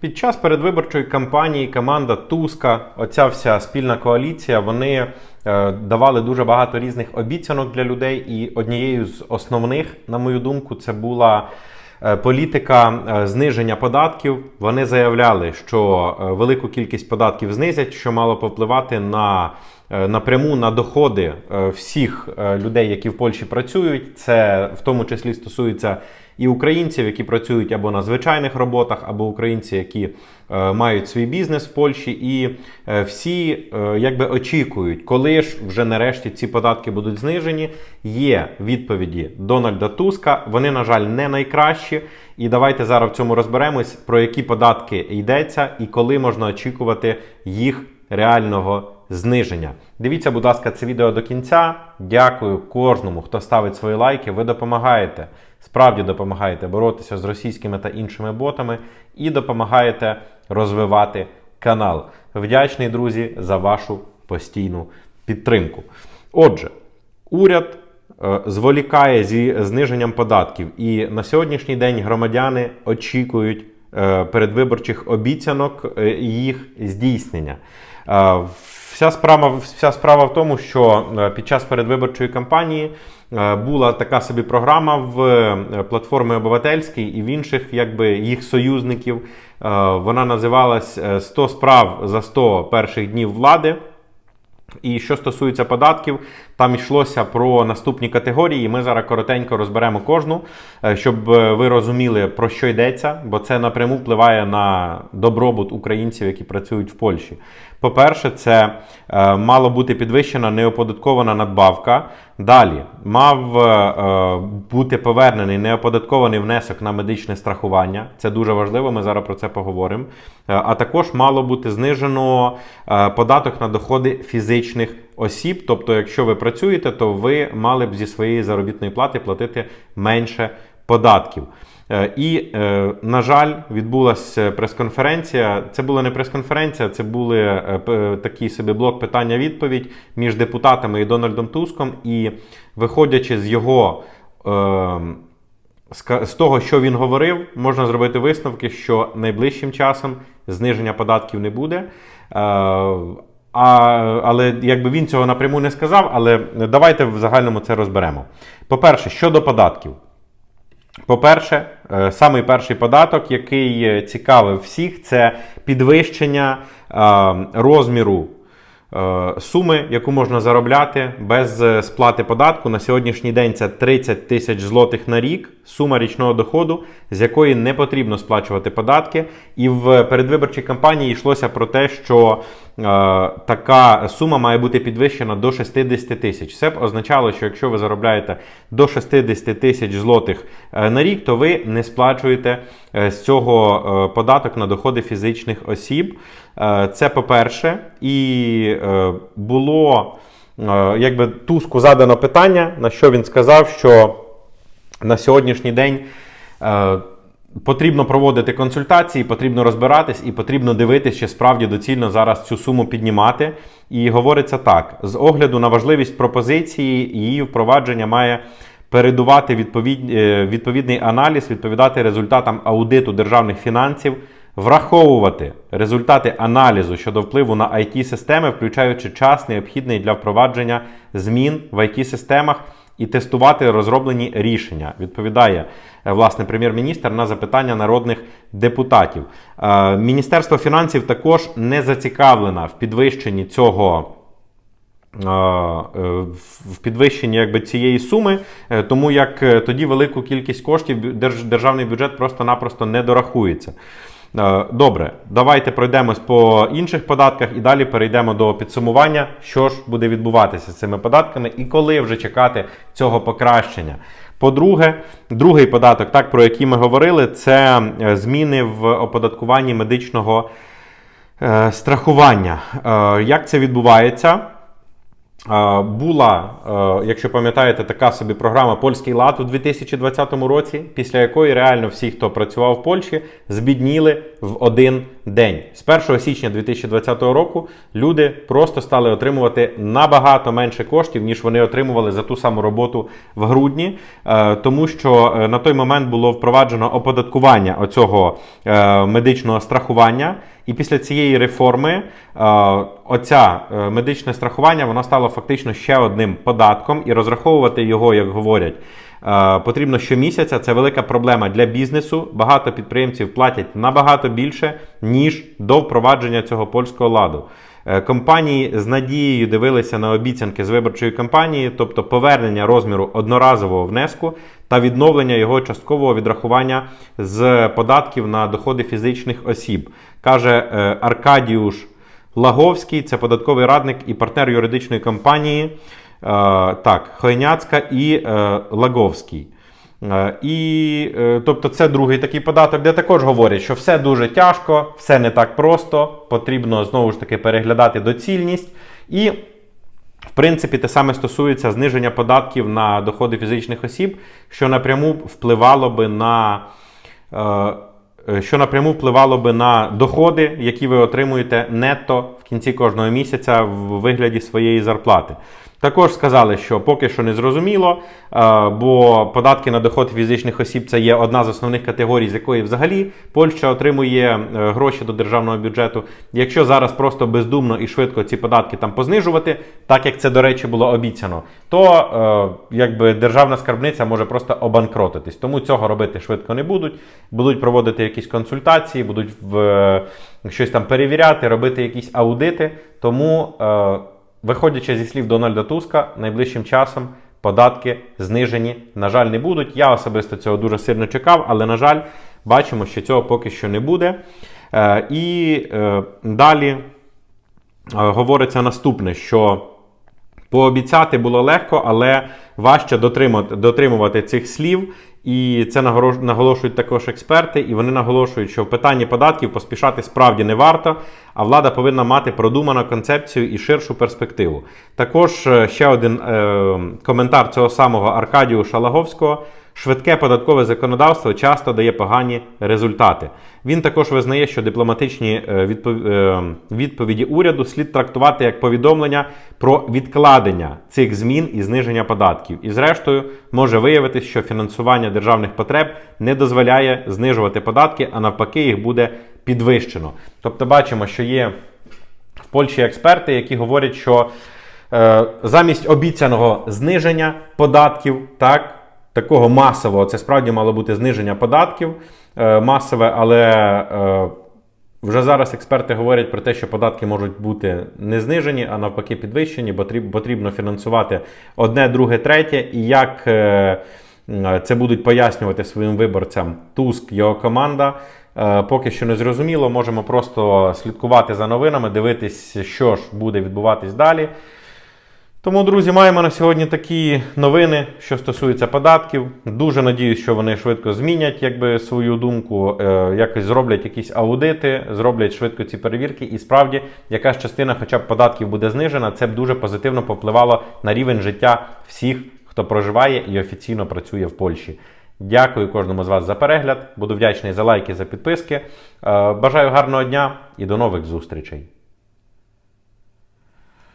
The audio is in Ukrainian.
Під час передвиборчої кампанії команда Туска, оця вся спільна коаліція, вони е, давали дуже багато різних обіцянок для людей. І однією з основних, на мою думку, це була е, політика е, зниження податків. Вони заявляли, що велику кількість податків знизять, що мало повпливати на напряму на доходи всіх людей, які в Польщі працюють. Це в тому числі стосується і українців, які працюють або на звичайних роботах, або українці, які е, мають свій бізнес в Польщі, і е, всі е, якби очікують, коли ж вже нарешті ці податки будуть знижені. Є відповіді Дональда Туска. Вони, на жаль, не найкращі. І давайте зараз в цьому розберемось, про які податки йдеться і коли можна очікувати їх реального зниження. Дивіться, будь ласка, це відео до кінця. Дякую кожному, хто ставить свої лайки. Ви допомагаєте, справді допомагаєте боротися з російськими та іншими ботами і допомагаєте розвивати канал. Вдячний, друзі, за вашу постійну підтримку. Отже, уряд е, зволікає зі зниженням податків, і на сьогоднішній день громадяни очікують е, передвиборчих обіцянок е, їх здійснення. Вся справа, вся справа в тому, що е, під час передвиборчої кампанії е, була така собі програма в е, платформі Обивательській і в інших якби, їх союзників. Вона називалась е, «100 справ за 100 перших днів влади. І що стосується податків, там йшлося про наступні категорії. Ми зараз коротенько розберемо кожну, щоб ви розуміли, про що йдеться, бо це напряму впливає на добробут українців, які працюють в Польщі. По-перше, це е, мало бути підвищена неоподаткована надбавка. Далі мав е, е, бути повернений неоподаткований внесок на медичне страхування. Це дуже важливо. Ми зараз про це поговоримо. Е, А також мало бути знижено е, податок на доходи фізичних осіб. Тобто, якщо ви працюєте, то ви мали б зі своєї заробітної плати платити менше податків. Е, І, е, на жаль, відбулася прес-конференція. Це була не прес-конференція, це були е, такий собі блок питання-відповідь між депутатами і Дональдом Туском. І виходячи з його. з того, що він говорив, можна зробити висновки, що найближчим часом зниження податків не буде. А, але якби він цього напряму не сказав, але давайте в загальному це розберемо. По-перше, щодо податків. По-перше, е, самий перший податок, який е, цікавив всіх, це підвищення е, розміру суми, яку можна заробляти без е, сплати податку. На сьогоднішній день це 30 тисяч злотих на рік, сума річного доходу, з якої не потрібно сплачувати податки. І в передвиборчій кампанії йшлося про те, що е, така сума має бути підвищена до 60 тисяч. Це б означало, що якщо ви заробляєте до 60 тисяч злотих е, на рік, то ви не сплачуєте е, з цього е, податок на доходи фізичних осіб. Е, Це по-перше, і е, було е, якби Туску задано питання, на що він сказав, що на сьогоднішній день е, потрібно проводити консультації, потрібно розбиратись і потрібно дивитися, чи справді доцільно зараз цю суму піднімати. І говориться так: з огляду на важливість пропозиції, її впровадження має. Передувати відповідний аналіз, відповідати результатам аудиту державних фінансів, враховувати результати аналізу щодо впливу на it системи включаючи час, необхідний для впровадження змін в it системах і тестувати розроблені рішення. Відповідає е, власне прем'єр-міністр на запитання народних депутатів. Е, Міністерство фінансів також не зацікавлено в підвищенні цього. е, В підвищенні якби, цієї суми, тому як тоді велику кількість коштів держ- державний бюджет просто-напросто не дорахується. Е, Добре, давайте пройдемось по інших податках і далі перейдемо до підсумування, що ж буде відбуватися з цими податками і коли вже чекати цього покращення. По-друге, другий податок, так про який ми говорили, це е, зміни в оподаткуванні медичного е, страхування. Як це відбувається? Була, е, якщо пам'ятаєте, така собі програма Польський лад у 2020 році, після якої реально всі, хто працював в Польщі, збідніли в один день. З 1 січня 2020 року люди просто стали отримувати набагато менше коштів, ніж вони отримували за ту саму роботу в грудні, е, тому що е, на той момент було впроваджено оподаткування оцього медичного страхування. І після цієї реформи е, оця е, медичне страхування воно стало фактично ще одним податком, і розраховувати його, як говорять, е, потрібно щомісяця. Це велика проблема для бізнесу. Багато підприємців платять набагато більше, ніж до впровадження цього польського ладу. Компанії з надією дивилися на обіцянки з виборчої кампанії, тобто повернення розміру одноразового внеску та відновлення його часткового відрахування з податків на доходи фізичних осіб, каже е, Аркадіуш Лаговський, це податковий радник і партнер юридичної компанії. е, Так, Хойняцька і е, Лаговський. І, тобто, це другий такий податок, де також говорять, що все дуже тяжко, все не так просто, потрібно знову ж таки переглядати доцільність. І, в принципі, те саме стосується зниження податків на доходи фізичних осіб, що напряму впливало би на. е, е, Що напряму впливало би на доходи, які ви отримуєте нетто в кінці кожного місяця в вигляді своєї зарплати. Також сказали, що поки що не зрозуміло, е, бо податки на доход фізичних осіб це є одна з основних категорій, з якої взагалі Польща отримує е, гроші до державного бюджету. Якщо зараз просто бездумно і швидко ці податки там познижувати, так як це, до речі, було обіцяно, то е, якби державна скарбниця може просто обанкротитись. Тому цього робити швидко не будуть. Будуть проводити якісь консультації, будуть в, щось там перевіряти, робити якісь аудити. Тому. Виходячи зі слів Дональда Туска, найближчим часом податки знижені, на жаль, не будуть. Я особисто цього дуже сильно чекав, але, на жаль, бачимо, що цього поки що не буде. Е, і е, далі е, говориться наступне, що пообіцяти було легко, але важче дотримати, дотримувати цих слів. І це наголошують також експерти, і вони наголошують, що в питанні податків поспішати справді не варто, а влада повинна мати продуману концепцію і ширшу перспективу. Також е, ще один е, коментар цього самого Аркадію Шалаговського. Швидке податкове законодавство часто дає погані результати. Він також визнає, що дипломатичні е, е, відповіді уряду слід трактувати як повідомлення про відкладення цих змін і зниження податків. І, зрештою, може виявитись, що фінансування державних потреб не дозволяє знижувати податки, а навпаки, їх буде підвищено. Тобто, бачимо, що є в Польщі експерти, які говорять, що е, замість обіцяного зниження податків, так, такого масового, це справді мало бути зниження податків е, масове, але е, вже зараз експерти говорять про те, що податки можуть бути не знижені, а навпаки підвищені, бо тріб- потрібно фінансувати одне, друге, третє. І як е, це будуть пояснювати своїм виборцям Туск, його команда. Поки що не зрозуміло, можемо просто слідкувати за новинами, дивитись, що ж буде відбуватись далі. Тому, друзі, маємо на сьогодні такі новини, що стосуються податків. Дуже надіюсь, що вони швидко змінять якби, свою думку, е, якось зроблять якісь аудити, зроблять швидко ці перевірки, і справді якась частина, хоча б податків буде знижена, це б дуже позитивно попливало на рівень життя всіх, хто проживає і офіційно працює в Польщі. Дякую кожному з вас за перегляд. Буду вдячний за лайки, за підписки. Е, Бажаю гарного дня і до нових зустрічей.